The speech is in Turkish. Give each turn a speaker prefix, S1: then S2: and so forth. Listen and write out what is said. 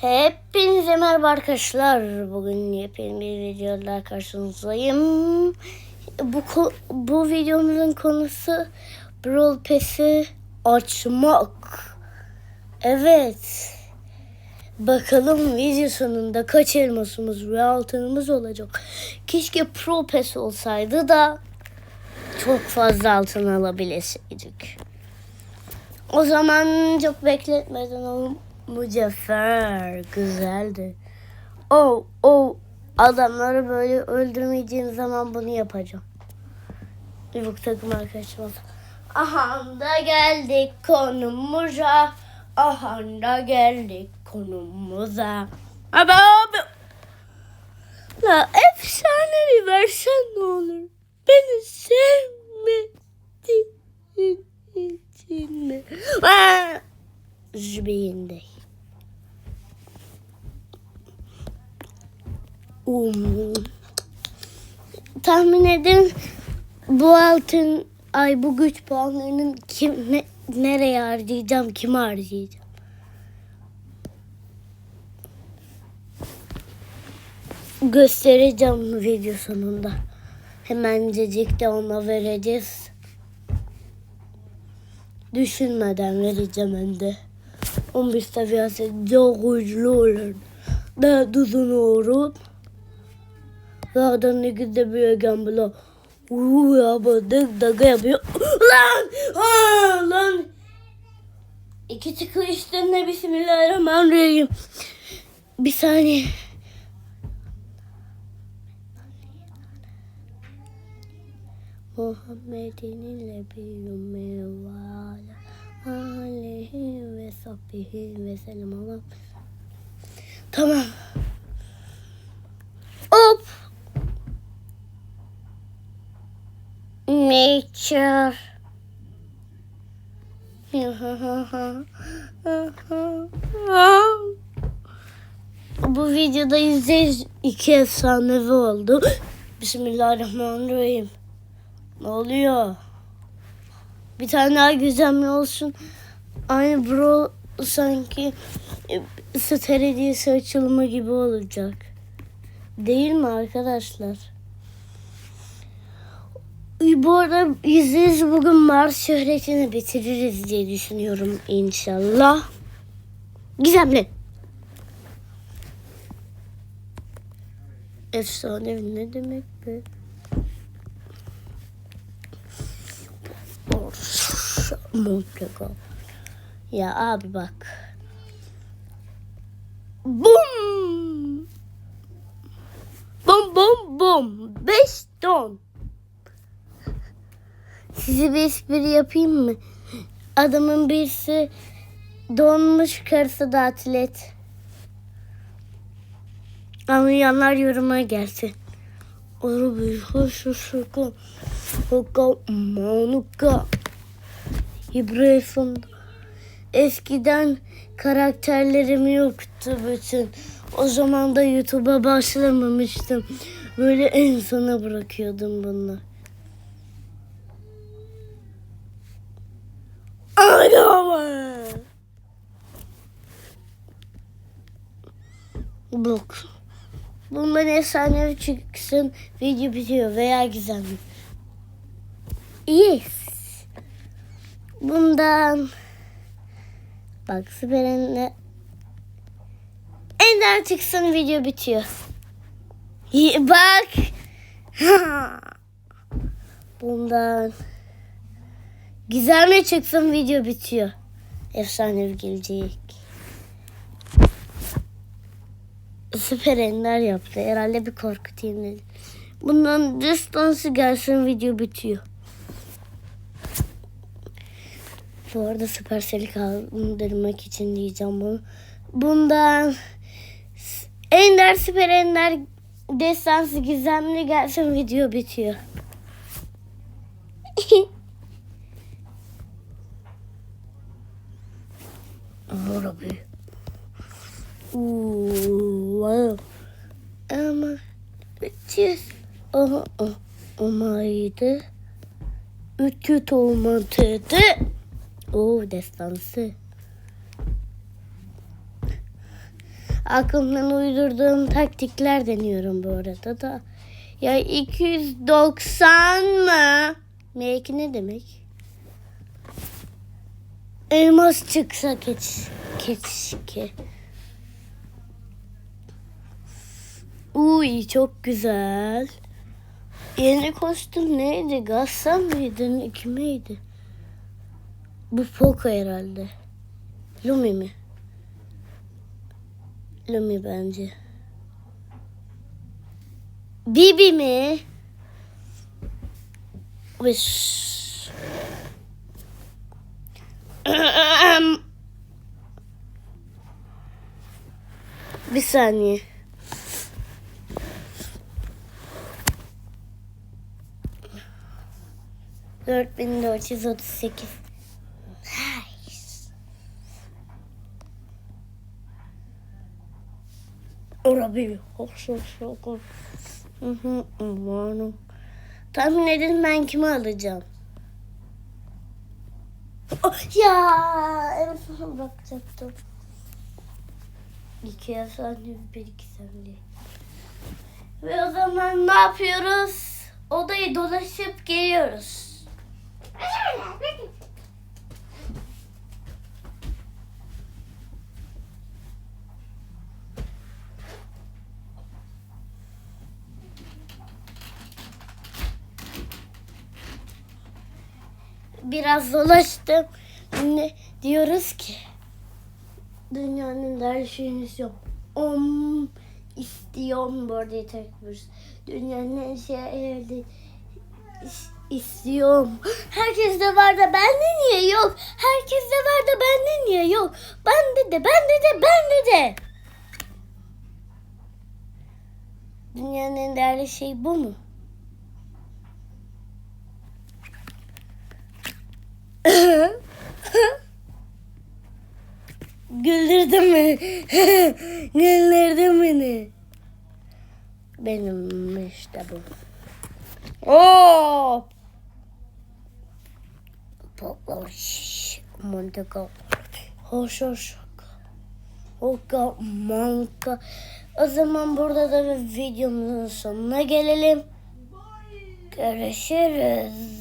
S1: Hepinize merhaba arkadaşlar. Bugün yepyeni bir videoyla karşınızdayım. Bu bu videomuzun konusu Brawl Pass'i açmak. Evet. Bakalım video sonunda kaç elmasımız ve altınımız olacak. Keşke Pro Pass olsaydı da çok fazla altın alabilseydik. O zaman çok bekletmeden o mücevher güzeldi. O o adamları böyle öldürmeyeceğin zaman bunu yapacağım. Bir takım arkadaşım olsun. Aha da geldik konumuza. Aha da geldik konumuza. Abi abi. La efsanevi versen ne olur. Beni sevmediğin için mi? Aa! Um. Tahmin edin bu altın ay bu güç puanlarının kim ne, nereye harcayacağım kime harcayacağım? Göstereceğim video sonunda. Hemencecik de ona vereceğiz. Düşünmeden vereceğim hem de. 11 seviyesi çok güçlü olur. Daha düzgün olur. Zaten ikisi de bir gambla. Uuu ya dık dık yapıyor. Lan! Aa, lan! İki tıkı üstünde bismillahirrahmanirrahim. Bir saniye. Muhammed'in nebiyyümme ve ala aleyhi ve sahbihi ve sellem. Tamam. Nature. Bu videoda yüzde iki efsanevi oldu. Bismillahirrahmanirrahim. Ne oluyor? Bir tane daha gizemli olsun. Aynı bro sanki Star hediyesi açılımı gibi olacak. Değil mi arkadaşlar? Bu arada yüzdeyiz bugün Mars şöhretini bitiririz diye düşünüyorum inşallah. Gizemli. Efsane ne demek be? Mutlaka. Ya abi bak. Bum! Bum bum bum. Beş Size bir espri yapayım mı? Adamın birisi donmuş karısı da atlet. Anlayanlar yoruma gelsin. Arabayı hoş hoş şaka. Şaka manuka. İbrahim eskiden karakterlerim yoktu bütün. O zaman da YouTube'a başlamamıştım. Böyle en sona bırakıyordum bunları. Araba. Bak. Bundan efsanevi çıksın video bitiyor veya gizemli. Yes. Bundan bak süperenle Ender çıksın video bitiyor. Bak. Bundan Gizemli çıksın video bitiyor. Efsanevi gelecek. Süper ender yaptı. Herhalde bir korkutayım dedi. Bundan distansı gelsin video bitiyor. Bu arada Supercell'i kaldırmak için diyeceğim bunu. Bundan Ender Süper Ender destansı gizemli gelsin video bitiyor. Arabi. Uuu, wow. Ama bitiyor. Aha, aha. Ama iyiydi. Ütü olmadı. Oo destansı. aklımdan uydurduğum taktikler deniyorum bu arada da. Ya 290 mı? M2 ne demek? Elmas çıksa keç, keşke. Uy çok güzel. Yeni kostüm neydi? Gassan mıydı? Kimeydi? Bu Poco herhalde. Lumi mi? Lumi bence. Bibi mi? Ve Bir saniye. Dört bin dört yüz otuz sekiz. Orabi. Hoş hoş hoş. Tahmin edin ben kimi alacağım. Oh, ya en son bakacaktım. İki efendim bir iki saniye. Ve o zaman ne yapıyoruz? Odayı dolaşıp geliyoruz. Biraz dolaştım. Şimdi diyoruz ki dünyanın her şeyini istiyorum. Om istiyorum bu arada tek bir. Dünyanın her şeyi istiyorum. Herkes var da bende niye yok? Herkes de var da bende niye yok? Bende de bende de bende de. Dünyanın değerli şeyi bu mu? Güldürdün beni. Güldürdün beni. Benim işte bu. Oo! Patlamış. Mantıka. Hoş hoş. Oka manka. O zaman burada da videomuzun sonuna gelelim. Görüşürüz.